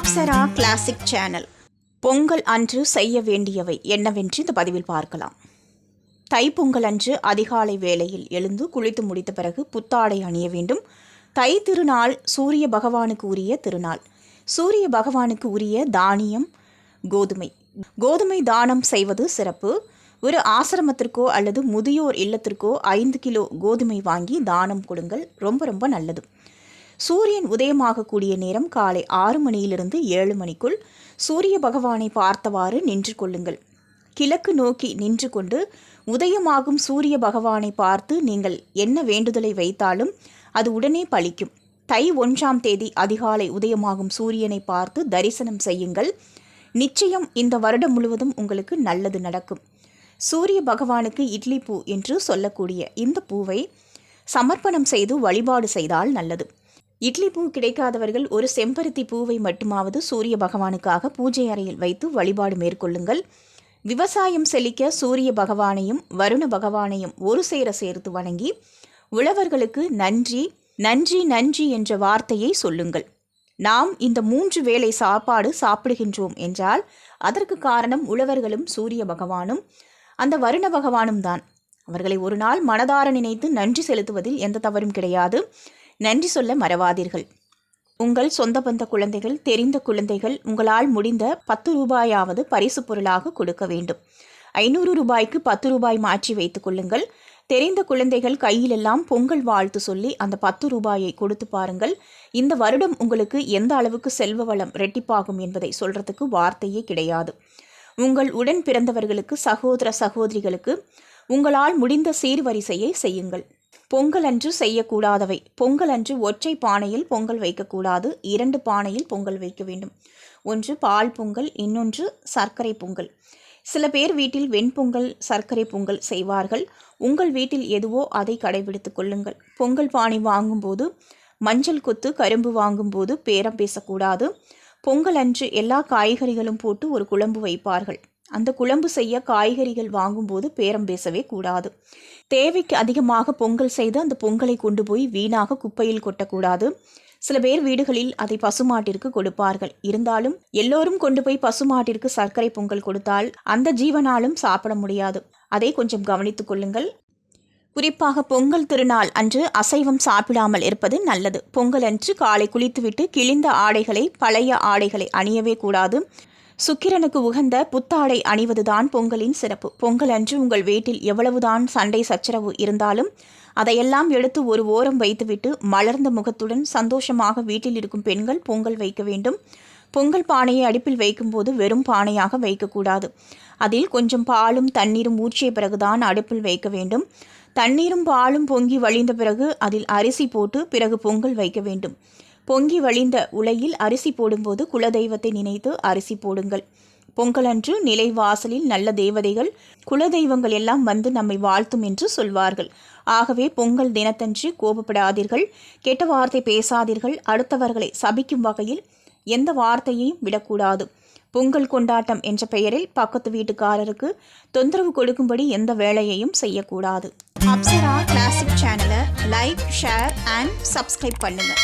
Apsara classic channel Pongal அன்று செய்ய வேண்டியவை என்னவென்று இந்த பதிவில் பார்க்கலாம். தைப்பொங்கல் அன்று அதிகாலை வேளையில் எழுந்து குளித்து முடித்த பிறகு புத்தாடை அணிய வேண்டும். தை திருநாள் சூரிய பகவானுக்கு உரிய திருநாள். சூரிய பகவானுக்கு உரிய தானியம் கோதுமை. கோதுமை தானம் செய்வது சிறப்பு. ஒரு ஆசிரமத்திற்கோ அல்லது முதியோர் இல்லத்திற்கோ ஐந்து கிலோ கோதுமை வாங்கி தானம் கொடுங்கள். ரொம்ப ரொம்ப நல்லது. சூரியன் உதயமாகக்கூடிய நேரம் காலை ஆறு மணியிலிருந்து ஏழு மணிக்குள். சூரிய பகவானை பார்த்தவாறு நின்று கொள்ளுங்கள். கிழக்கு நோக்கி நின்று கொண்டு உதயமாகும் சூரிய பகவானை பார்த்து நீங்கள் என்ன வேண்டுதலை வைத்தாலும் அது உடனே பலிக்கும். தை ஒன்றாம் தேதி அதிகாலை உதயமாகும் சூரியனை பார்த்து தரிசனம் செய்யுங்கள். நிச்சயம் இந்த வருடம் முழுவதும் உங்களுக்கு நல்லது நடக்கும். சூரிய பகவானுக்கு இட்லி பூ என்று சொல்லக்கூடிய இந்த பூவை சமர்ப்பணம் செய்து வழிபாடு செய்தால் நல்லது. இட்லி பூ கிடைக்காதவர்கள் ஒரு செம்பருத்தி பூவை மட்டுமாவது சூரிய பகவானுக்காக பூஜை அறையில் வைத்து வழிபாடு மேற்கொள்ளுங்கள். விவசாயம் செழிக்க சூரிய பகவானையும் வருண பகவானையும் ஒரு சேர சேர்த்து வணங்கி உழவர்களுக்கு நன்றி நன்றி நன்றி என்ற வார்த்தையை சொல்லுங்கள். நாம் இந்த மூன்று வேளை சாப்பாடு சாப்பிடுகின்றோம் என்றால் அதற்கு காரணம் உழவர்களும் சூரிய பகவானும் அந்த வருண பகவானும் தான் அவர்களை ஒரு நாள் மனதார நினைத்து நன்றி செலுத்துவதில் எந்த தவறும் கிடையாது. நன்றி சொல்ல மறவாதீர்கள். உங்கள் சொந்த பந்த குழந்தைகள் தெரிந்த குழந்தைகள் உங்களால் முடிந்த பத்து ரூபாயாவது பரிசு பொருளாக கொடுக்க வேண்டும். ஐநூறு ரூபாய்க்கு பத்து ரூபாய் மாற்றி வைத்துக் கொள்ளுங்கள். தெரிந்த குழந்தைகள் கையிலெல்லாம் பொங்கல் வாழ்த்து சொல்லி அந்த பத்து ரூபாயை கொடுத்து பாருங்கள். இந்த வருடம் உங்களுக்கு எந்த அளவுக்கு செல்வ வளம் ரெட்டிப்பாகும் என்பதை சொல்றதுக்கு வார்த்தையே கிடையாது. உங்கள் உடன் பிறந்தவர்களுக்கு சகோதர சகோதரிகளுக்கு உங்களால் முடிந்த சீர்வரிசையை செய்யுங்கள். பொங்கல் அன்று செய்யக்கூடாதவை. பொங்கல் அன்று ஒற்றை பானையில் பொங்கல் வைக்கக்கூடாது. இரண்டு பானையில் பொங்கல் வைக்க வேண்டும். ஒன்று பால் பொங்கல் இன்னொன்று சர்க்கரை பொங்கல். சில பேர் வீட்டில் வெண்பொங்கல் சர்க்கரை பொங்கல் செய்வார்கள். உங்கள் வீட்டில் எதுவோ அதை கடைபிடித்துக் கொள்ளுங்கள். பொங்கல் பானை வாங்கும்போது மஞ்சள் கொத்து கரும்பு வாங்கும்போது பேரம் பேசக்கூடாது. பொங்கல் அன்று எல்லா காய்கறிகளும் போட்டு ஒரு குழம்பு வைப்பார்கள். அந்த குழம்பு செய்ய காய்கறிகள் வாங்கும்போது பேரம் பேசவே கூடாது. தேவைக்கு அதிகமாக பொங்கல் செய்து அந்த பொங்கலை கொண்டு போய் வீணாக குப்பையில் கொட்டக்கூடாது. சில பேர் வீடுகளில் அதை பசுமாட்டிற்கு கொடுப்பார்கள். இருந்தாலும் எல்லோரும் கொண்டு போய் பசுமாட்டிற்கு சர்க்கரை பொங்கல் கொடுத்தால் அந்த ஜீவனாலும் சாப்பிட முடியாது. அதை கொஞ்சம் கவனித்துக் கொள்ளுங்கள். குறிப்பாக பொங்கல் திருநாள் அன்று அசைவம் சாப்பிடாமல் இருப்பது நல்லது. பொங்கல் அன்று காலை குளித்துவிட்டு கிழிந்த ஆடைகளை பழைய ஆடைகளை அணியவே கூடாது. சுக்கிரனுக்கு உகந்த புத்தாடை அணிவதுதான் பொங்கலின் சிறப்பு. பொங்கல் அன்று உங்கள் வீட்டில் எவ்வளவுதான் சண்டை சச்சரவு இருந்தாலும் அதையெல்லாம் எடுத்து ஒரு ஓரம் வைத்துவிட்டு மலர்ந்த முகத்துடன் சந்தோஷமாக வீட்டில் இருக்கும் பெண்கள் பொங்கல் வைக்க வேண்டும். பொங்கல் பானையை அடுப்பில் வைக்கும்போது வெறும் பானையாக வைக்கக்கூடாது. அதில் கொஞ்சம் பாலும் தண்ணீரும் ஊற்றிய பிறகுதான் அடுப்பில் வைக்க வேண்டும். தண்ணீரும் பாலும் பொங்கி வழிந்த பிறகு அதில் அரிசி போட்டு பிறகு பொங்கல் வைக்க வேண்டும். பொங்கி வழிந்த உலையில் அரிசி போடும்போது குலதெய்வத்தை நினைத்து அரிசி போடுங்கள். பொங்கலன்று நிலை வாசலில் நல்ல தேவதைகள் குலதெய்வங்கள் எல்லாம் வந்து நம்மை வாழ்த்தும் என்று சொல்வார்கள். ஆகவே பொங்கல் தினத்தன்று கோபப்படாதீர்கள் கெட்ட வார்த்தை பேசாதீர்கள் அடுத்தவர்களை சபிக்கும் வகையில் எந்த வார்த்தையையும் விடக்கூடாது. பொங்கல் கொண்டாட்டம் என்ற பெயரில் பக்கத்து வீட்டுக்காரருக்கு தொந்தரவு கொடுக்கும்படி எந்த வேலையையும் செய்யக்கூடாது. அப்சரா கிளாசிக் சேனலை லைக் ஷேர் அண்ட் சப்ஸ்கிரைப் பண்ணுங்கள்